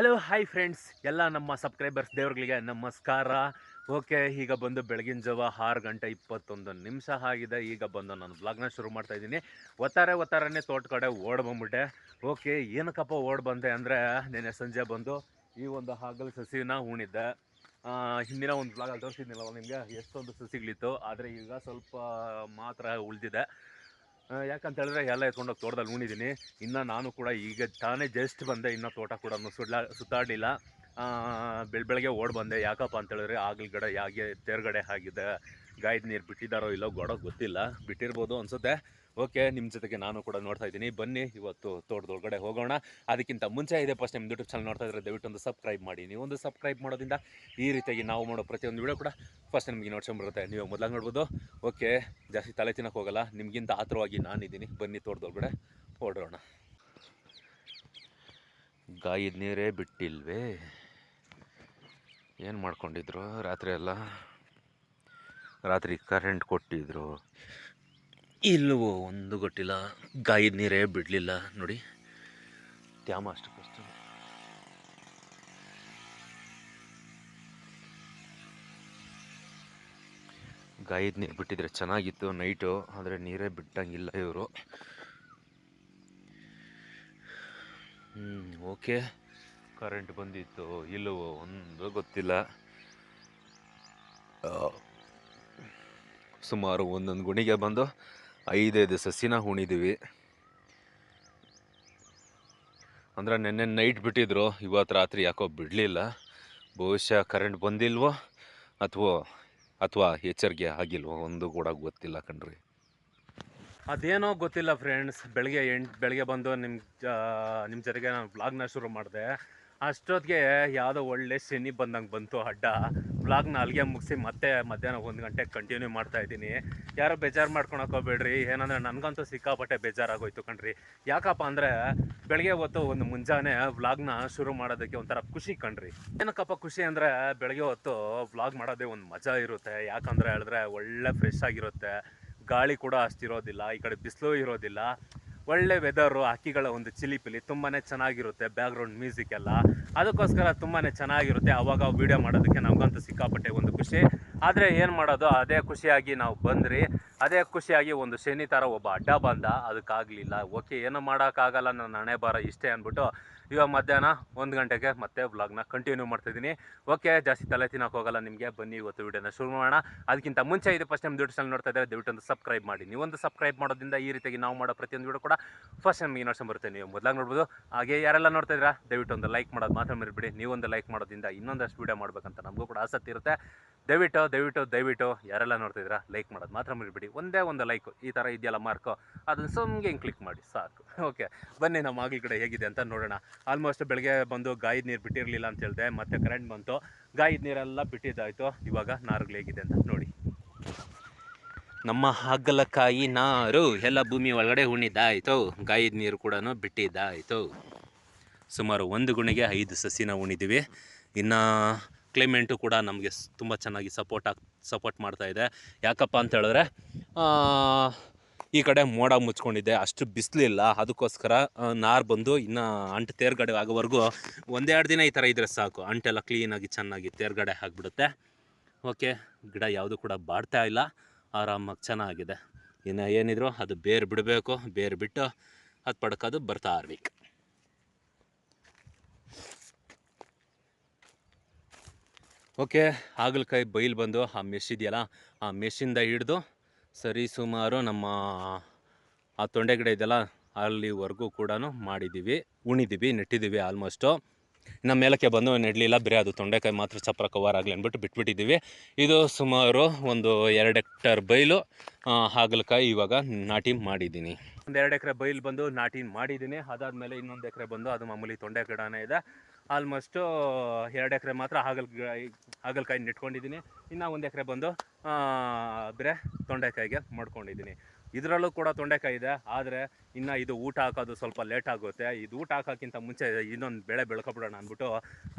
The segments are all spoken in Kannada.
ಹಲೋ ಹಾಯ್ ಫ್ರೆಂಡ್ಸ್ ಎಲ್ಲ ನಮ್ಮ ಸಬ್ಸ್ಕ್ರೈಬರ್ಸ್ ದೇವ್ರಗಳಿಗೆ ನಮಸ್ಕಾರ. ಓಕೆ ಈಗ ಬಂದು ಬೆಳಗಿನ ಜಾವ ಆರು ಗಂಟೆ ಇಪ್ಪತ್ತೊಂದು ನಿಮಿಷ ಆಗಿದೆ. ಈಗ ಬಂದು ನಾನು ಬ್ಲಾಗ್ನ ಶುರು ಮಾಡ್ತಾ ಇದ್ದೀನಿ. ಒತ್ತಾರೆ ಒತ್ತಾರನೇ ತೋಟ ಕಡೆ ಓಡ್ ಬಂದ್ಬಿಟ್ಟೆ. ಓಕೆ ಏನಕ್ಕಪ್ಪ ಓಡ್ ಬಂದೆ ಅಂದರೆ ನೆನ್ನೆ ಸಂಜೆ ಬಂದು ಈ ಒಂದು ಹಾಗಲ್ ಸಸಿನ ಹೂಣಿದ್ದೆ. ಹಿಂದಿನ ಒಂದು ಬ್ಲಾಗಲ್ಲಿ ತೋರಿಸಿದ್ನಲ್ಲ ನಿಮಗೆ? ಎಷ್ಟೊಂದು ಸಸಿಗಳಿತ್ತು. ಆದರೆ ಈಗ ಸ್ವಲ್ಪ ಮಾತ್ರ ಉಳಿದಿದೆ. ಯಾಕಂತ ಹೇಳಿದ್ರೆ ಎಲ್ಲ ಎತ್ಕೊಂಡೋಗಿ ತೋಟದಲ್ಲಿ ಉಣಿದ್ದೀನಿ ಇನ್ನು ನಾನು ಕೂಡ ಈಗ ತಾನೇ ಜಸ್ಟ್ ಬಂದೆ, ಇನ್ನೂ ತೋಟ ಕೂಡ ಸುಡ್ಲಾ, ಸುತ್ತಾಡಲಿಲ್ಲ. ಬೆಳ, ಬೆಳಗ್ಗೆ ಓಡ್ ಬಂದೆ. ಯಾಕಪ್ಪ ಅಂತ ಹೇಳಿದ್ರೆ ಆಗಲ್ಗಡೆ ಯಾಗೆ ತೇರ್ಗಡೆ ಆಗಿದೆ ಗಾಯದ ನೀರು ಬಿಟ್ಟಿದ್ದಾರೋ ಇಲ್ಲೋ ಗೊಡೋ ಗೊತ್ತಿಲ್ಲ. ಬಿಟ್ಟಿರ್ಬೋದು ಅನ್ಸುತ್ತೆ. ಓಕೆ ನಿಮ್ಮ ಜೊತೆಗೆ ನಾನು ಕೂಡ ನೋಡ್ತಾ ಇದ್ದೀನಿ. ಬನ್ನಿ, ಇವತ್ತು ತೋಟದೊಳಗಡೆ ಹೋಗೋಣ. ಅದಕ್ಕಿಂತ ಮುಂಚೆ ಇದೆ ಫಸ್ಟ್ ನಿಮ್ಮ ಯೂಟ್ಯೂಬ್ ಚಾನಲ್ ನೋಡ್ತಾ ಇದ್ರೆ ದಯವಿಟ್ಟು ಒಂದು ಸಬ್ಸ್ಕ್ರೈಬ್ ಮಾಡಿ. ನೀವು ಒಂದು ಸಬ್ಸ್ಕ್ರೈಬ್ ಮಾಡೋದ್ರಿಂದ ಈ ರೀತಿಯಾಗಿ ನಾವು ಮಾಡೋ ಪ್ರತಿಯೊಂದು ವಿಡಿಯೋ ಕೂಡ ಫಸ್ಟ್ ನಿಮಗೆ ನೋಡ್ಕೊಂಬರುತ್ತೆ ನೀವು ಮೊದಲಾಗಿ ನೋಡ್ಬೋದು. ಓಕೆ, ಜಾಸ್ತಿ ತಲೆ ತಿನ್ನಕ್ಕೆ ಹೋಗಲ್ಲ. ನಿಮಗಿಂತ ಆತರವಾಗಿ ನಾನಿದ್ದೀನಿ ಬನ್ನಿ, ತೋಟದೊಳಗಡೆ ಹೊರಡೋಣ ಗಾಯದ ನೀರೇ ಬಿಟ್ಟಿಲ್ವೇ? ಏನು ಮಾಡ್ಕೊಂಡಿದ್ರು ರಾತ್ರಿ ಎಲ್ಲ? ರಾತ್ರಿ ಕರೆಂಟ್ ಕೊಟ್ಟಿದ್ರು. ಇಲ್ಲವೋ ಒಂದು ಗೊತ್ತಿಲ್ಲ. ಗಾಯದ ನೀರೇ ಬಿಡಲಿಲ್ಲ ನೋಡಿ. ತ್ಯಾಮ ಅಷ್ಟು ಕಷ್ಟ. ಗಾಯದ ನೀರು ಬಿಟ್ಟಿದ್ರೆ ಚೆನ್ನಾಗಿತ್ತು ನೈಟು, ಆದರೆ ನೀರೇ ಬಿಟ್ಟಂಗಿಲ್ಲ ಇವರು. ಓಕೆ. ಕರೆಂಟ್ ಬಂದಿತ್ತು, ಇಲ್ಲವೋ ಒಂದು ಗೊತ್ತಿಲ್ಲ. ಸುಮಾರು ಒಂದೊಂದು ಗುಣಿಗೆ ಬಂದು ಐದೈದು ಸಸಿನ ಉಣಿದೀವಿ ಅಂದರೆ ನೆನ್ನೆ ನೈಟ್ ಬಿಟ್ಟಿದ್ರು ಇವತ್ತು ರಾತ್ರಿ ಯಾಕೋ ಬಿಡಲಿಲ್ಲ. ಬಹುಶಃ ಕರೆಂಟ್ ಬಂದಿಲ್ವೋ ಅಥವಾ ಅಥವಾ ಎಚ್ಚರಿಕೆ ಆಗಿಲ್ವೋ, ಒಂದು ಕೂಡ ಗೊತ್ತಿಲ್ಲ ಕಣ್ರಿ. ಅದೇನೋ ಗೊತ್ತಿಲ್ಲ ಫ್ರೆಂಡ್ಸ್ ಬೆಳಗ್ಗೆ ಎಂಟು, ಬೆಳಗ್ಗೆ ಬಂದು ನಿಮ್ಮ ನಿಮ್ಮ ಜೊತೆಗೆ ನಾನು ಬ್ಲಾಗ್ನ ಶುರು ಮಾಡಿದೆ. ಅಷ್ಟೊತ್ತಿಗೆ ಯಾವುದೋ ಒಳ್ಳೆ ಶನಿ ಬಂದಂಗೆ ಬಂತು ಅಡ್ಡ. ಬ್ಲಾಗ್ನ ಅಲ್ಲಿಗೆ ಮುಗಿಸಿ ಮತ್ತೆ ಮಧ್ಯಾಹ್ನ ಒಂದು ಗಂಟೆಗೆ ಕಂಟಿನ್ಯೂ ಮಾಡ್ತಾ ಇದ್ದೀನಿ. ಯಾರೋ ಬೇಜಾರು ಮಾಡ್ಕೊಳಕ್ಕೋಬೇಡ್ರಿ ಏನಂದ್ರೆ ನನಗಂತೂ ಸಿಕ್ಕಾಪಟ್ಟೆ ಬೇಜಾರಾಗೋಯ್ತು ಕಣ್ರಿ. ಯಾಕಪ್ಪ ಅಂದರೆ ಬೆಳಗ್ಗೆ ಹೊತ್ತು ಒಂದು ಮುಂಜಾನೆ ವ್ಲಾಗ್ನ ಶುರು ಮಾಡೋದಕ್ಕೆ ಒಂಥರ ಖುಷಿ ಕಣ್ರಿ. ಏನಕ್ಕಪ್ಪ ಖುಷಿ ಅಂದರೆ ಬೆಳಗ್ಗೆ ಹೊತ್ತು ವ್ಲಾಗ್ ಮಾಡೋದೇ ಒಂದು ಮಜಾ ಇರುತ್ತೆ. ಯಾಕಂದರೆ ಹೇಳಿದ್ರೆ ಒಳ್ಳೆ ಫ್ರೆಶ್ ಆಗಿರುತ್ತೆ. ಗಾಳಿ ಕೂಡ ಅಷ್ಟಿರೋದಿಲ್ಲ ಈ ಕಡೆ ಬಿಸಿಲು ಇರೋದಿಲ್ಲ. ಒಳ್ಳೆ ವೆದರು ಹಕ್ಕಿಗಳ ಒಂದು ಚಿಲಿಪಿಲಿ ತುಂಬಾ ಚೆನ್ನಾಗಿರುತ್ತೆ ಬ್ಯಾಕ್ಗ್ರೌಂಡ್ ಮ್ಯೂಸಿಕ್ ಎಲ್ಲ. ಅದಕ್ಕೋಸ್ಕರ ತುಂಬಾ ಚೆನ್ನಾಗಿರುತ್ತೆ. ಅವಾಗ ವೀಡಿಯೋ ಮಾಡೋದಕ್ಕೆ ನಮಗಂತೂ ಸಿಕ್ಕಾಪಟ್ಟೆ ಒಂದು ಖುಷಿ. ಆದರೆ ಏನು ಮಾಡೋದು? ಅದೇ ಖುಷಿಯಾಗಿ ನಾವು ಬಂದ್ರಿ. ಅದೇ ಖುಷಿಯಾಗಿ ಒಂದು ಶನಿ ಥರ ಒಬ್ಬ ಅಡ್ಡ ಬಂದ. ಅದಕ್ಕಾಗಲಿಲ್ಲ. ಓಕೆ, ಏನು ಮಾಡೋಕ್ಕಾಗಲ್ಲ. ನನ್ನ ಹಣೆ ಬಾರ ಇಷ್ಟೇ ಅಂದ್ಬಿಟ್ಟು ಇವಾಗ ಮಧ್ಯಾಹ್ನ ಒಂದು ಗಂಟೆಗೆ ಮತ್ತೆ ಬ್ಲಾಗ್ನ ಕಂಟಿನ್ಯೂ ಮಾಡ್ತಿದ್ದೀನಿ. ಓಕೆ, ಜಾಸ್ತಿ ತಲೆ ತಿನ್ನೋಕೆ ಹೋಗಲ್ಲ ನಿಮಗೆ. ಬನ್ನಿ ಇವತ್ತು ವೀಡಿಯೋನ ಶುರು ಮಾಡೋಣ. ಅದಕ್ಕಿಂತ ಮುಂಚೆ ಇದು ಫಸ್ಟ್ ಟೈಮ್ ಸಲ ನೋಡ್ತಾ ಇದ್ದಾರೆ ದಯವಿಟ್ಟು ಒಂದು ಸಬ್ಸ್ಕ್ರೈಬ್ ಮಾಡಿ. ನೀವೊಂದು ಸಬ್ಸ್ಕ್ರೈಬ್ ಮಾಡೋದ್ರಿಂದ ಈ ರೀತಿಯಾಗಿ ನಾವು ಮಾಡೋ ಪ್ರತಿಯೊಂದು ವಿಡಿಯೋ ಕೂಡ ಫಸ್ಟ್ ಟೈಮ್ ಇನ್ನೊಂದು ಬರುತ್ತೆ. ನೀವು ಮೊದಲಾಗಿ ನೋಡ್ಬೋದು. ಹಾಗೆ ಯಾರೆಲ್ಲ ನೋಡ್ತಾ ಇದ್ದೀರಾ, ದಯವಿಟ್ಟು ಒಂದು ಲೈಕ್ ಮಾಡೋದು ಮಾತ್ರ ಮರಿಬಿಡಿ. ನೀವೊಂದು ಲೈಕ್ ಮಾಡೋದ್ರಿಂದ ಇನ್ನೊಂದಷ್ಟು ವೀಡಿಯೋ ಮಾಡಬೇಕಂತ ನಮಗೂ ಕೂಡ ಆಸಕ್ತಿ ಇರುತ್ತೆ. ದಯವಿಟ್ಟು ದಯವಿಟ್ಟು ದಯವಿಟ್ಟು ಯಾರೆಲ್ಲ ನೋಡ್ತಿದ್ದೀರಾ ಲೈಕ್ ಮಾಡೋದು ಮಾತ್ರ ಮರಿಬಿಡಿ. ಒಂದೇ ಒಂದು ಲೈಕ್ ಈ ಥರ ಇದೆಯಲ್ಲ ಮಾರ್ಕು ಅದನ್ನು ಸುಮ್ಗೆ ಹಿಂಗೆ ಕ್ಲಿಕ್ ಮಾಡಿ, ಸಾಕು. ಓಕೆ ಬನ್ನಿ ನಮ್ಮ ಆಗಲಿ ಕಡೆ ಹೇಗಿದೆ ಅಂತ ನೋಡೋಣ. ಆಲ್ಮೋಸ್ಟ್ ಬೆಳಗ್ಗೆ ಬಂದು ಗಾಯದ ನೀರು ಬಿಟ್ಟಿರಲಿಲ್ಲ ಅಂತ ಹೇಳಿದೆ, ಮತ್ತೆ ಕರೆಂಟ್ ಬಂತು. ಗಾಯದ ನೀರೆಲ್ಲ ಬಿಟ್ಟಿದ್ದಾಯಿತು. ಇವಾಗ ನಾರುಗಳು ಹೇಗಿದೆ ಅಂತ ನೋಡಿ. ನಮ್ಮ ಹಾಗಲಕಾಯಿ ನಾರು ಎಲ್ಲ ಭೂಮಿ ಒಳಗಡೆ ಉಣಿದಾಯಿತು ಗಾಯದ ನೀರು ಕೂಡ ಬಿಟ್ಟಿದ್ದಾಯಿತು. ಸುಮಾರು ಒಂದು ಗುಣಿಗೆ ಐದು ಸಸಿನ ಉಣಿದ್ದೀವಿ ಇನ್ನು ಕ್ಲೈಮೇಟು ಕೂಡ ನಮಗೆ ತುಂಬ ಚೆನ್ನಾಗಿ ಸಪೋರ್ಟ್ ಆಗ್, ಸಪೋರ್ಟ್ ಮಾಡ್ತಾ ಇದೆ. ಯಾಕಪ್ಪ ಅಂತ ಹೇಳಿದ್ರೆ ಈ ಕಡೆ ಮೋಡ ಮುಚ್ಕೊಂಡಿದ್ದೆ ಅಷ್ಟು ಬಿಸಿಲಿಲ್ಲ ಅದಕ್ಕೋಸ್ಕರ ನಾರು ಬಂದು ಇನ್ನು ಅಂಟು ತೇರ್ಗಡೆ ಆಗೋವರೆಗೂ ಒಂದೆರಡು ದಿನ ಈ ಥರ ಇದ್ರೆ ಸಾಕು. ಅಂಟೆಲ್ಲ ಕ್ಲೀನಾಗಿ ಚೆನ್ನಾಗಿ ತೇರ್ಗಡೆ ಆಗಿಬಿಡುತ್ತೆ. ಓಕೆ, ಗಿಡ ಯಾವುದು ಕೂಡ ಬಾಡ್ತಾ ಇಲ್ಲ. ಆರಾಮಾಗಿ ಚೆನ್ನಾಗಿದೆ. ಇನ್ನು ಏನಿದ್ರು ಅದು ಬೇರು ಬಿಡಬೇಕು. ಬೇರು ಬಿಟ್ಟು ಅದು ಪಡ್ಕೋದು ಬರ್ತಾ ಇರ್ಬೇಕು. ಓಕೆ, ಹಾಗಲಕಾಯಿ ಬೈಲ್ ಬಂದು ಆ ಮೆಸ್ ಇದೆಯಲ್ಲ ಆ ಮೆಸ್ಸಿಂದ ಹಿಡಿದು ಸರಿ ಸುಮಾರು ನಮ್ಮ ಆ ತೊಂಡೆ ಇದೆಯಲ್ಲ ಅಲ್ಲಿವರೆಗೂ ಕೂಡ ಮಾಡಿದ್ದೀವಿ, ಉಣಿದ್ದೀವಿ, ನೆಟ್ಟಿದ್ದೀವಿ ಆಲ್ಮೋಸ್ಟು ಇನ್ನು ಮೇಲಕ್ಕೆ ಬಂದು ನೆಡಲಿಲ್ಲ, ಬರೀ ಅದು ತೊಂಡೆಕಾಯಿ ಮಾತ್ರ ಚಪ್ರ ಕವರ್ ಆಗಲಿ ಅಂದ್ಬಿಟ್ಟು ಬಿಟ್ಬಿಟ್ಟಿದ್ದೀವಿ. ಇದು ಸುಮಾರು ಒಂದು ಎರಡು ಎಕ್ಟರ್ ಬೈಲು ಹಾಗಲಕಾಯಿ ಇವಾಗ ನಾಟಿ ಮಾಡಿದ್ದೀನಿ. ಒಂದು ಎರಡು ಎಕರೆ ಬೈಲು ಬಂದು ನಾಟಿ ಮಾಡಿದ್ದೀನಿ. ಅದಾದಮೇಲೆ ಇನ್ನೊಂದು ಎಕರೆ ಬಂದು ಅದು ಮಾಮೂಲಿ ತೊಂಡೆ ಗಿಡನೇ ಇದೆ. ಆಲ್ಮೋಸ್ಟು ಎರಡು ಎಕರೆ ಮಾತ್ರ ಹಾಗಲ್ ಹಾಗಲಕಾಯಿ ನೆಟ್ಕೊಂಡಿದ್ದೀನಿ ಇನ್ನು ಒಂದು ಎಕರೆ ಬಂದು ಬೇರೆ ತೊಂಡೆಕಾಯಿಗೆ ಮಾಡ್ಕೊಂಡಿದ್ದೀನಿ. ಇದರಲ್ಲೂ ಕೂಡ ತೊಂಡೆಕಾಯಿ ಇದೆ, ಆದರೆ ಇನ್ನು ಇದು ಊಟ ಹಾಕೋದು ಸ್ವಲ್ಪ ಲೇಟ್ ಆಗುತ್ತೆ. ಇದು ಊಟ ಹಾಕೋಕ್ಕಿಂತ ಮುಂಚೆ ಇನ್ನೊಂದು ಬೆಳೆ ಬೆಳ್ಕೊಬಿಡೋಣ ಅಂದ್ಬಿಟ್ಟು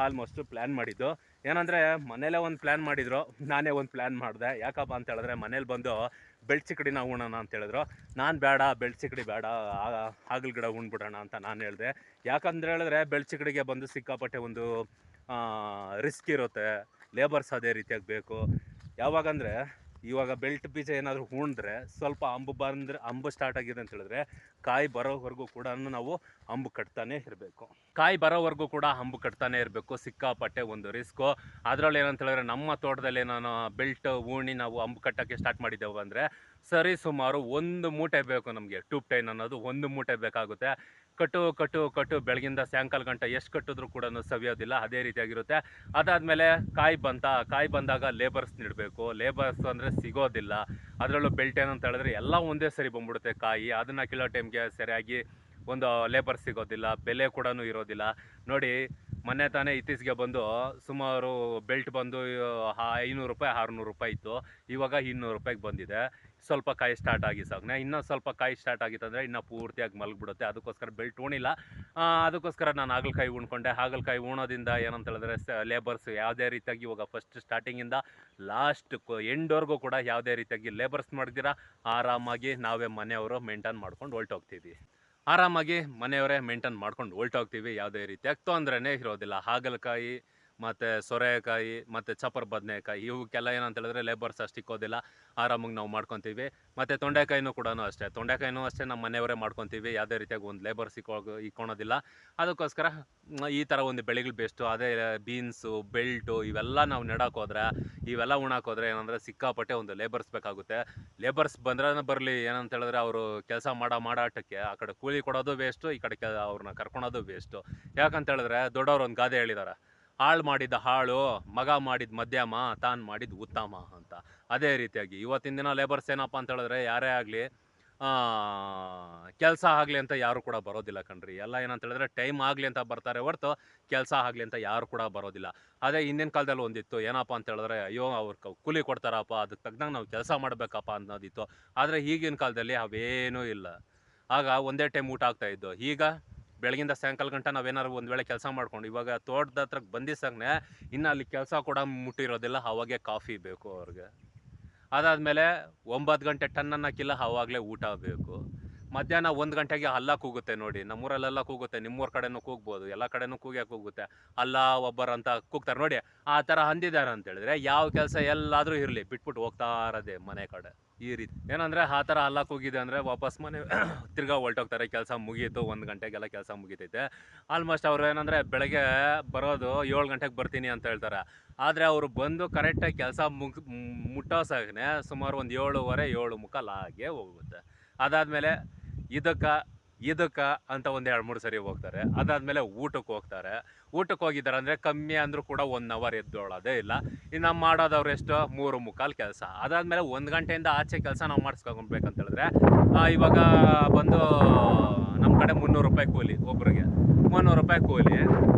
ಆಲ್ಮೋಸ್ಟ್ ಪ್ಲ್ಯಾನ್ ಮಾಡಿದ್ದು. ಏನಂದರೆ ಮನೇಲೇ ಒಂದು ಪ್ಲ್ಯಾನ್ ಮಾಡಿದ್ರು, ನಾನೇ ಒಂದು ಪ್ಲ್ಯಾನ್ ಮಾಡಿದೆ. ಯಾಕಪ್ಪ ಅಂತ ಹೇಳಿದ್ರೆ ಮನೇಲಿ ಬಂದು ಬೆಳ್ಚಿಕಡಿನ ಉಣೋಣ ಅಂತ ಹೇಳಿದ್ರು. ನಾನು ಬೇಡ, ಬೆಳ್ಚಿಕಡಿ ಬೇಡ ಹಾಗಲ್ ಗಿಡ ಉಣ್ಬಿಡೋಣ ಅಂತ ನಾನು ಹೇಳಿದೆ. ಯಾಕಂದ್ರೆ ಹೇಳಿದ್ರೆ ಬೆಳ್ಚಿಕಡಿಗೆ ಬಂದು ಸಿಕ್ಕಾಪಟ್ಟೆ ಒಂದು ರಿಸ್ಕ್ ಇರುತ್ತೆ. ಲೇಬರ್ಸ್ ಅದೇ ರೀತಿಯಾಗಿ ಬೇಕು. ಯಾವಾಗಂದರೆ ಇವಾಗ ಬೆಲ್ಟ್ ಬೀಜ ಏನಾದರೂ ಹೂಣಿದ್ರೆ ಸ್ವಲ್ಪ ಅಂಬು ಬಂದರೆ ಅಂಬು ಸ್ಟಾರ್ಟ್ ಆಗಿದೆ ಅಂತ ಹೇಳಿದ್ರೆ ಕಾಯಿ ಬರೋವರೆಗೂ ಕೂಡ ನಾವು ಅಂಬು ಕಟ್ತಾನೆ ಇರಬೇಕು. ಕಾಯಿ ಬರೋವರೆಗೂ ಕೂಡ ಅಂಬು ಕಟ್ತಾನೆ ಇರಬೇಕು. ಸಿಕ್ಕಾಪಟ್ಟೆ ಒಂದು ರಿಸ್ಕು. ಅದರಲ್ಲಿ ಏನಂತ ಹೇಳಿದ್ರೆ ನಮ್ಮ ತೋಟದಲ್ಲಿ ನಾನು ಬೆಲ್ಟ್ ಉಣಿ ನಾವು ಅಂಬು ಕಟ್ಟೋಕ್ಕೆ ಸ್ಟಾರ್ಟ್ ಮಾಡಿದ್ದೇವೆ ಅಂದರೆ ಸರಿ ಸುಮಾರು ಒಂದು ಮೂಟೆ ಬೇಕು ನಮಗೆ. ಟ್ಯೂಬ್ ಟೈನ್ ಅನ್ನೋದು ಒಂದು ಮೂಟೆ ಬೇಕಾಗುತ್ತೆ. ಕಟ್ಟು ಕಟ್ಟು ಕಟ್ಟು ಬೆಳಗಿಂದ ಸಾಯಂಕಾಲ ಗಂಟೆ ಎಷ್ಟು ಕಟ್ಟಿದ್ರು ಕೂಡ ಸವಿಯೋದಿಲ್ಲ, ಅದೇ ರೀತಿಯಾಗಿರುತ್ತೆ. ಅದಾದಮೇಲೆ ಕಾಯಿ ಬಂತ, ಕಾಯಿ ಬಂದಾಗ ಲೇಬರ್ಸ್ ನೀಡಬೇಕು. ಲೇಬರ್ಸ್ ಅಂದರೆ ಸಿಗೋದಿಲ್ಲ. ಅದರಲ್ಲೂ ಬೆಲ್ಟ್ ಏನಂತ ಹೇಳಿದ್ರೆ ಎಲ್ಲ ಒಂದೇ ಸರಿ ಬಂದ್ಬಿಡುತ್ತೆ ಕಾಯಿ. ಅದನ್ನು ಕೀಳೋ ಟೈಮ್ಗೆ ಸರಿಯಾಗಿ ಒಂದು ಲೇಬರ್ ಸಿಗೋದಿಲ್ಲ, ಬೆಲೆ ಕೂಡ ಇರೋದಿಲ್ಲ. ನೋಡಿ, ಮೊನ್ನೆ ತಾನೇ ಇತ್ತೀಚೆಗೆ ಬಂದು ಸುಮಾರು ಬೆಲ್ಟ್ ಬಂದು ಐನೂರು ರೂಪಾಯಿ, ಆರುನೂರು ರೂಪಾಯಿ ಇತ್ತು. ಇವಾಗ ಇನ್ನೂರು ರೂಪಾಯಿಗೆ ಬಂದಿದೆ. ಸ್ವಲ್ಪ ಕಾಯಿ ಸ್ಟಾರ್ಟ್ ಆಗಿ ಸಾಕ್ನೆ ಇನ್ನೂ ಸ್ವಲ್ಪ ಕಾಯಿ ಸ್ಟಾರ್ಟ್ ಆಗಿತ್ತಂದರೆ ಇನ್ನೂ ಪೂರ್ತಿಯಾಗಿ ಮಲಗಿಬಿಡುತ್ತೆ. ಅದಕ್ಕೋಸ್ಕರ ಬೆಲ್ಟ್ ಉಣಿಲ್ಲ. ಅದಕ್ಕೋಸ್ಕರ ನಾನು ಹಾಗಲಕಾಯಿ ಉಣ್ಕೊಂಡೆ. ಹಾಗಲಕಾಯಿ ಉಣೋದ್ರಿಂದ ಏನಂತ ಹೇಳಿದ್ರೆ ಲೇಬರ್ಸ್ ಯಾವುದೇ ರೀತಿಯಾಗಿ ಇವಾಗ ಫಸ್ಟ್ ಸ್ಟಾರ್ಟಿಂಗಿಂದ ಲಾಸ್ಟ್ ಎಂಡ್ವರೆಗೂ ಕೂಡ ಯಾವುದೇ ರೀತಿಯಾಗಿ ಲೇಬರ್ಸ್ ಮಾಡಿದಿರ ಆರಾಮಾಗಿ ನಾವೇ ಮನೆಯವರು ಮೇಂಟೈನ್ ಮಾಡ್ಕೊಂಡು ಹೊಲ್ಟೋಗ್ತೀವಿ ಆರಾಮಾಗಿ ಮನೆಯವರೇ ಮೇಂಟೈನ್ ಮಾಡ್ಕೊಂಡು ಹೊಲ್ಟೋಗ್ತೀವಿ ಯಾವುದೇ ರೀತಿಯಾಗಿ ತೊಂದರೆನೇ ಇರೋದಿಲ್ಲ. ಹಾಗಲಕಾಯಿ ಮತ್ತು ಸೊರೆಕಾಯಿ, ಮತ್ತು ಚಪ್ಪರ್ ಬದನೆಕಾಯಿ ಇವಕ್ಕೆಲ್ಲ ಏನಂತ ಹೇಳಿದ್ರೆ ಲೇಬರ್ಸ್ ಅಷ್ಟು ಇಕ್ಕೋದಿಲ್ಲ ಆರಾಮಾಗಿ ನಾವು ಮಾಡ್ಕೊತೀವಿ. ಮತ್ತು ತೊಂಡೆಕಾಯಿನೂ ಕೂಡ ಅಷ್ಟೇ. ತೊಂಡೆಕಾಯಿನೂ ಅಷ್ಟೇ ನಮ್ಮ ಮನೆಯವರೇ ಮಾಡ್ಕೊತೀವಿ. ಯಾವುದೇ ರೀತಿಯಾಗಿ ಒಂದು ಲೇಬರ್ಸ್ ಇಕ್ಕೋ ಇಕ್ಕೊಳೋದಿಲ್ಲ. ಅದಕ್ಕೋಸ್ಕರ ಈ ಥರ ಒಂದು ಬೆಳೆಗಳು ಬೆಸ್ಟು ಅದೇ ಬೀನ್ಸು ಬೆಲ್ಟು ಇವೆಲ್ಲ ನಾವು ನೆಡೋಕ್ಕೋದ್ರೆ ಇವೆಲ್ಲ ಉಣಾಕೋದ್ರೆ ಏನಂದರೆ ಸಿಕ್ಕಾಪಟ್ಟೆ ಒಂದು ಲೇಬರ್ಸ್ ಬೇಕಾಗುತ್ತೆ. ಲೇಬರ್ಸ್ ಬಂದ್ರೆ ಬರಲಿ, ಏನಂತ ಹೇಳಿದ್ರೆ ಅವರು ಕೆಲಸ ಮಾಡೋ ಮಾಡಾಟಕ್ಕೆ ಆ ಕಡೆ ಕೂಲಿ ಕೊಡೋದು ವೇಸ್ಟು ಈ ಕಡೆ ಕೆ ಅವ್ರನ್ನ ಕರ್ಕೊಳೋದು ವೇಸ್ಟು ಯಾಕಂತ ಹೇಳಿದ್ರೆ ದೊಡ್ಡವ್ರು ಒಂದು ಗಾದೆ ಹೇಳಿದ್ದಾರೆ ಹಾಳು ಮಾಡಿದ ಹಾಳು, ಮಗ ಮಾಡಿದ ಮಧ್ಯಮ ತಾನು ಮಾಡಿದ ಉತ್ತಮ ಅಂತ. ಅದೇ ರೀತಿಯಾಗಿ ಇವತ್ತಿನ ದಿನ ಲೇಬರ್ಸ್ ಏನಪ್ಪ ಅಂತ ಹೇಳಿದ್ರೆ ಯಾರೇ ಆಗಲಿ ಕೆಲಸ ಆಗಲಿ ಅಂತ ಯಾರು ಕೂಡ ಬರೋದಿಲ್ಲ ಕಣ್ರಿ. ಎಲ್ಲ ಏನಂತ ಹೇಳಿದ್ರೆ ಟೈಮ್ ಆಗಲಿ ಅಂತ ಬರ್ತಾರೆ ಹೊರತು ಕೆಲಸ ಆಗಲಿ ಅಂತ ಯಾರು ಕೂಡ ಬರೋದಿಲ್ಲ. ಅದೇ ಹಿಂದಿನ ಕಾಲದಲ್ಲಿ ಒಂದಿತ್ತು, ಏನಪ್ಪ ಅಂತ ಹೇಳಿದ್ರೆ ಅಯ್ಯೋ ಅವ್ರ ಕೂಲಿ ಕೊಡ್ತಾರಪ್ಪ ಅದಕ್ಕೆ ತಗ್ದಂಗೆ ನಾವು ಕೆಲಸ ಮಾಡಬೇಕಪ್ಪ ಅನ್ನೋದಿತ್ತು. ಆದರೆ ಈಗಿನ ಕಾಲದಲ್ಲಿ ಅವೇನೂ ಇಲ್ಲ. ಆಗ ಒಂದೇ ಟೈಮ್ ಊಟ ಆಗ್ತಾ ಇದ್ದು. ಈಗ ಬೆಳಗಿಂದ ಸಾಯಂಕಾಲ ಗಂಟ ನಾವೇನಾದ್ರು ಒಂದು ವೇಳೆ ಕೆಲಸ ಮಾಡ್ಕೊಂಡು ಇವಾಗ ತೋಟದ ಹತ್ರಕ್ಕೆ ಬಂದಿಸಾಗನೆ ಇನ್ನು ಅಲ್ಲಿ ಕೆಲಸ ಕೂಡ ಮುಟ್ಟಿರೋದಿಲ್ಲ ಅವಾಗೆ ಕಾಫಿ ಬೇಕು ಅವ್ರಿಗೆ. ಅದಾದಮೇಲೆ ಒಂಬತ್ತು ಗಂಟೆ ಟನ್ ಅನ್ನಕ್ಕಿಲ್ಲ ಅವಾಗಲೇ ಊಟ ಬೇಕು. ಮಧ್ಯಾಹ್ನ ಒಂದು ಗಂಟೆಗೆ ಅಲ್ಲ ಕೂಗುತ್ತೆ ನೋಡಿ, ನಮ್ಮೂರಲ್ಲೆಲ್ಲ ಕೂಗುತ್ತೆ, ನಿಮ್ಮೂರ ಕಡೆನೂ ಕೂಗ್ಬೋದು, ಎಲ್ಲ ಕಡೆನೂ ಕೂಗ್ಯಾಕೆ ಕೂಗುತ್ತೆ. ಅಲ್ಲ ಒಬ್ಬರು ಅಂತ ಕೂಗ್ತಾರೆ ನೋಡಿ, ಆ ಥರ ಅಂದಿದ್ದಾರೆ ಅಂತ ಹೇಳಿದ್ರೆ, ಯಾವ ಕೆಲಸ ಎಲ್ಲಾದರೂ ಇರಲಿ, ಬಿಟ್ಬಿಟ್ಟು ಹೋಗ್ತಾ ಇರೋದೇ ಮನೆ ಕಡೆ. ಈ ರೀತಿ. ಏನಂದರೆ ಆ ಥರ ಅಲ್ಲಕ್ಕೆ ಹೋಗಿದೆ ಅಂದರೆ ವಾಪಸ್ ಮನೆ ತಿರ್ಗಾ ಹೊಲ್ಟೋಗ್ತಾರೆ ಕೆಲಸ ಮುಗೀತು ಒಂದು ಗಂಟೆಗೆಲ್ಲ ಕೆಲಸ ಮುಗೀತೈತೆ. ಆಲ್ಮೋಸ್ಟ್ ಅವ್ರು ಏನಂದರೆ ಬೆಳಗ್ಗೆ ಬರೋದು ಏಳು ಗಂಟೆಗೆ ಬರ್ತೀನಿ ಅಂತ ಹೇಳ್ತಾರೆ. ಆದರೆ ಅವರು ಬಂದು ಕರೆಕ್ಟಾಗಿ ಕೆಲಸ ಮುಗ್ ಮುಟ್ಟೋಸಾಗನೆ ಸುಮಾರು ಒಂದು ಏಳುವರೆ, ಏಳು ಮುಕ್ಕಾಲು ಹಾಗೆ ಹೋಗುತ್ತೆ. ಅದಾದಮೇಲೆ ಇದಕ್ಕೆ ಇದಕ್ಕೆ ಅಂತ ಒಂದು ಎರಡು, ಮೂರು ಸರಿ ಹೋಗ್ತಾರೆ. ಅದಾದಮೇಲೆ ಊಟಕ್ಕೆ ಹೋಗ್ತಾರೆ. ಊಟಕ್ಕೆ ಹೋಗಿದ್ದಾರೆ ಅಂದರೆ ಕಮ್ಮಿ ಅಂದರೂ ಕೂಡ ಒನ್ ಅವರ್ ಎದ್ದೋಳೋದೇ ಇಲ್ಲ. ಇನ್ನು ನಾವು ಮಾಡೋದವ್ರು ಎಷ್ಟು ಮೂರು ಮುಕ್ಕಾಲು ಕೆಲಸ. ಅದಾದಮೇಲೆ ಒಂದು ಗಂಟೆಯಿಂದ ಆಚೆ ಕೆಲಸ ನಾವು ಮಾಡಿಸ್ಕೊಬೇಕಂತ ಹೇಳಿದ್ರೆ ಇವಾಗ ಬಂದು ನಮ್ಮ ಕಡೆ ಮುನ್ನೂರು ರೂಪಾಯಿ ಕೂಲಿ ಒಬ್ರಿಗೆ. ಮುನ್ನೂರು ರೂಪಾಯಿ ಕೂಲಿ.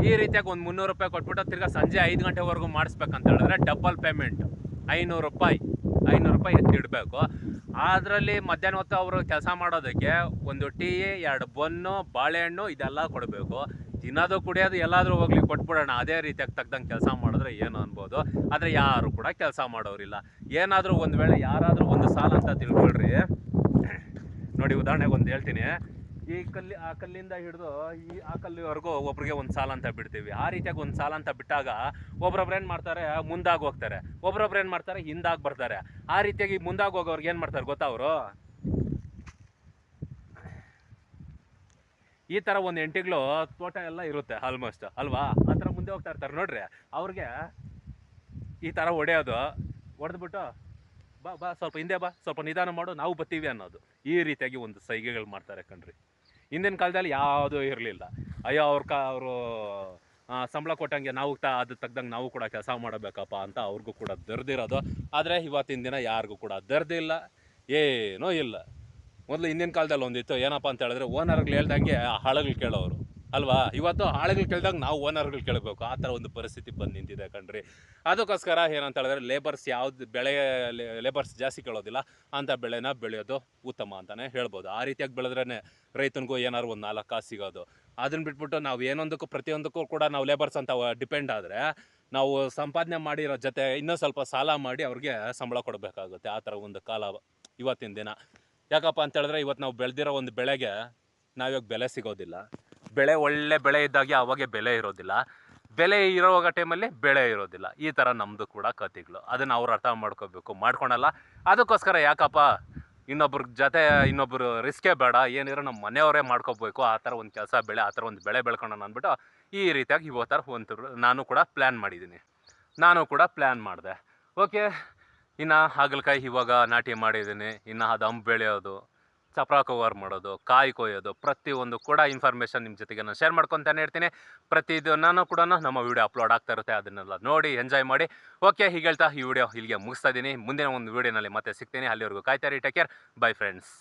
ಈ ರೀತಿಯಾಗಿ ಒಂದು ಮುನ್ನೂರು ರೂಪಾಯಿ ಕೊಟ್ಬಿಟ್ಟು ತಿರ್ಗಾ ಸಂಜೆ ಐದು ಗಂಟೆವರೆಗೂ ಮಾಡಿಸ್ಬೇಕಂತ ಹೇಳಿದ್ರೆ ಡಬಲ್ ಪೇಮೆಂಟ್ ಐನೂರು ರೂಪಾಯಿ. ಐನೂರು ರೂಪಾಯಿ ಎತ್ತಿಡಬೇಕು. ಅದರಲ್ಲಿ ಮಧ್ಯಾಹ್ನ ಹೊತ್ತು ಅವರು ಕೆಲಸ ಮಾಡೋದಕ್ಕೆ ಒಂದು ಟೀ, ಎರಡು ಬನ್ನು, ಬಾಳೆಹಣ್ಣು ಇದೆಲ್ಲ ಕೊಡಬೇಕು. ತಿನ್ನೋದು, ಕುಡಿಯೋದು ಎಲ್ಲಾದರೂ ಹೋಗ್ಲಿ, ಕೊಟ್ಬಿಡೋಣ. ಅದೇ ರೀತಿಯಾಗಿ ತಗ್ದಂಗೆ ಕೆಲಸ ಮಾಡಿದ್ರೆ ಏನು ಅನ್ಬೋದು? ಆದರೆ ಯಾರು ಕೂಡ ಕೆಲಸ ಮಾಡೋರಿಲ್ಲ. ಏನಾದರೂ ಒಂದು ವೇಳೆ ಯಾರಾದರೂ ಒಂದು ಸಾಲ ಅಂತ ತಿಳ್ಕೊಳ್ರಿ. ನೋಡಿ ಉದಾಹರಣೆಗೆ ಒಂದು ಹೇಳ್ತೀನಿ. ಈ ಕಲ್ಲಿ, ಆ ಕಲ್ಲಿಂದ ಹಿಡಿದು ಈ, ಆ ಕಲ್ಲಿವರೆಗೂ ಒಬ್ರಿಗೆ ಒಂದು ಸಾಲ ಅಂತ ಬಿಡ್ತೀವಿ. ಆ ರೀತಿಯಾಗಿ ಒಂದು ಸಾಲ ಅಂತ ಬಿಟ್ಟಾಗ ಒಬ್ರೊಬ್ರು ಏನು ಮಾಡ್ತಾರೆ? ಮುಂದಾಗಿ ಹೋಗ್ತಾರೆ. ಒಬ್ರೊಬ್ರು ಏನು ಮಾಡ್ತಾರೆ? ಹಿಂದಾಗಿ ಬರ್ತಾರೆ. ಆ ರೀತಿಯಾಗಿ ಮುಂದಾಗಿ ಹೋಗೋರ್ಗೆ ಏನು ಮಾಡ್ತಾರೆ ಗೊತ್ತಾ ಅವರು? ಈ ಥರ ಒಂದು ಎಂಟಿಗಳು ತೋಟ ಎಲ್ಲ ಇರುತ್ತೆ ಆಲ್ಮೋಸ್ಟ್ ಅಲ್ವಾ? ಆ ಥರ ಮುಂದೆ ಹೋಗ್ತಾ ಇರ್ತಾರೆ ನೋಡ್ರಿ. ಅವ್ರಿಗೆ ಈ ಥರ ಹೊಡೆಯೋದು ಹೊಡೆದ್ಬಿಟ್ಟು ಬಾ ಬಾ, ಸ್ವಲ್ಪ ಹಿಂದೆ ಬಾ. ಸ್ವಲ್ಪ ನಿಧಾನ ಮಾಡು. ನಾವು ಬರ್ತೀವಿ ಅನ್ನೋದು. ಈ ರೀತಿಯಾಗಿ ಒಂದು ಸೈಗೆಗಳು ಮಾಡ್ತಾರೆ ಕಣ್ರಿ. ಹಿಂದಿನ ಕಾಲದಲ್ಲಿ ಯಾವುದೂ ಇರಲಿಲ್ಲ. ಅಯ್ಯೋ, ಅವ್ರ ಕ, ಅವರು ಸಂಬಳ ಕೊಟ್ಟಂಗೆ ನಾವು ತ, ಅದು ತೆಗ್ದಂಗೆ ನಾವು ಕೂಡ ಕೆಲಸ ಮಾಡಬೇಕಪ್ಪ ಅಂತ ಅವ್ರಿಗೂ ಕೂಡ ದರ್ದಿರೋದು. ಆದರೆ ಇವತ್ತಿನ ದಿನ ಯಾರಿಗೂ ಕೂಡ ದರ್ದಿಲ್ಲ, ಏನೂ ಇಲ್ಲ. ಮೊದಲು ಹಿಂದಿನ ಕಾಲದಲ್ಲಿ ಒಂದಿತ್ತು ಏನಪ್ಪ ಅಂತ ಹೇಳಿದ್ರೆ ಓನರ್ಗಳು ಹೇಳ್ದಂಗೆ ಹಳಗಳು ಕೇಳೋರು. ಅಲ್ವಾ? ಇವತ್ತು ಆಳುಗಳು ಕೇಳಿದಾಗ ನಾವು ಓನರ್ಗಳು ಕೇಳಬೇಕು. ಆ ಥರ ಒಂದು ಪರಿಸ್ಥಿತಿ ಬಂದು ನಿಂತಿದೆ ಕಣ್ರಿ. ಅದಕ್ಕೋಸ್ಕರ ಏನಂತ ಹೇಳಿದ್ರೆ ಲೇಬರ್ಸ್ ಯಾವ್ದು ಬೆಳೆ ಲೇಬರ್ಸ್ ಜಾಸ್ತಿ ಕೇಳೋದಿಲ್ಲ. ಅಂಥ ಬೆಳೆನ ಬೆಳೆಯೋದು ಉತ್ತಮ ಅಂತಲೇ ಹೇಳ್ಬೋದು. ಆ ರೀತಿಯಾಗಿ ಬೆಳೆದ್ರೇ ರೈತನಿಗೂ ಏನಾದ್ರು ಒಂದು ನಾಲ್ಕು ಕಾಸು ಸಿಗೋದು. ಅದನ್ನ ಬಿಟ್ಬಿಟ್ಟು ನಾವು ಏನೊಂದಕ್ಕೂ, ಪ್ರತಿಯೊಂದಕ್ಕೂ ಕೂಡ ನಾವು ಲೇಬರ್ಸ್ ಅಂತ ಡಿಪೆಂಡ್ ಆದರೆ, ನಾವು ಸಂಪಾದನೆ ಮಾಡಿರೋ ಜೊತೆ ಇನ್ನೂ ಸ್ವಲ್ಪ ಸಾಲ ಮಾಡಿ ಅವ್ರಿಗೆ ಸಂಬಳ ಕೊಡಬೇಕಾಗುತ್ತೆ. ಆ ಥರ ಒಂದು ಕಾಲ ಇವತ್ತಿನ ದಿನ. ಯಾಕಪ್ಪ ಅಂತ ಹೇಳಿದ್ರೆ ಇವತ್ತು ನಾವು ಬೆಳೆದಿರೋ ಒಂದು ಬೆಳೆಗೆ ನಾವಿವಾಗ ಬೆಲೆ ಸಿಗೋದಿಲ್ಲ. ಬೆಳೆ, ಒಳ್ಳೆ ಬೆಳೆ ಇದ್ದಾಗೆ ಅವಾಗೆ ಬೆಲೆ ಇರೋದಿಲ್ಲ. ಬೆಲೆ ಇರೋವಾಗ ಟೈಮಲ್ಲಿ ಬೆಳೆ ಇರೋದಿಲ್ಲ. ಈ ಥರ ನಮ್ಮದು ಕೂಡ ಕತೆಗಳು ಅದನ್ನು ಅವ್ರು ಅರ್ಥ ಮಾಡ್ಕೋಬೇಕು. ಮಾಡ್ಕೊಳಲ್ಲ. ಅದಕ್ಕೋಸ್ಕರ ಯಾಕಪ್ಪ, ಇನ್ನೊಬ್ರ ಜೊತೆ ಇನ್ನೊಬ್ರು ರಿಸ್ಕೇ ಬೇಡ. ಏನಿರೋ ನಮ್ಮ ಮನೆಯವರೇ ಮಾಡ್ಕೋಬೇಕು. ಆ ಥರ ಒಂದು ಕೆಲಸ ಬೆಳೆ, ಆ ಥರ ಒಂದು ಬೆಳೆ ಬೆಳ್ಕೊಳೋಣ ಅಂದ್ಬಿಟ್ಟು ಈ ರೀತಿಯಾಗಿ ಇವತ್ತರ ಒಂದು ನಾನು ಕೂಡ ಪ್ಲ್ಯಾನ್ ಮಾಡಿದ್ದೀನಿ. ನಾನು ಕೂಡ ಪ್ಲ್ಯಾನ್ ಮಾಡಿದೆ. ಓಕೆ ಇನ್ನು ಹಾಗಲಕಾಯಿ ಇವಾಗ ನಾಟಿ ಮಾಡಿದ್ದೀನಿ. ಇನ್ನು ಅದು ಅಂಬು ಬೆಳೆಯೋದು. ಚಪ್ರ ಕವರ್ ಮಾಡೋದು, ಕಾಯಿ ಕೊಯ್ಯೋದು, ಪ್ರತಿಯೊಂದು ಕೂಡ ಇನ್ಫಾರ್ಮೇಷನ್ ನಿಮ್ಮ ಜೊತೆಗೆ ನಾನು ಶೇರ್ ಮಾಡ್ಕೊತಾನೆ ಇರ್ತೀನಿ. ಪ್ರತಿದಿನನೂ ಕೂಡ ನಮ್ಮ ವಿಡಿಯೋ ಅಪ್ಲೋಡ್ ಆಗ್ತಾ ಇರುತ್ತೆ, ಅದನ್ನೆಲ್ಲ ನೋಡಿ ಎಂಜಾಯ್ ಮಾಡಿ. ಓಕೆ ಹೀಗೆ ಹೇಳ್ತಾ ಈ ವಿಡಿಯೋ ಇಲ್ಲಿಗೆ ಮುಗಿಸ್ತಾ ಇದ್ದೀನಿ. ಮುಂದಿನ ಒಂದು ವಿಡಿಯೋನಲ್ಲಿ ಮತ್ತೆ ಸಿಗ್ತೀನಿ. ಅಲ್ಲಿವರೆಗೂ ಕಾಯ್ತಾರೆ ಟೇಕ್ ಕೇರ್ ಬೈ ಫ್ರೆಂಡ್ಸ್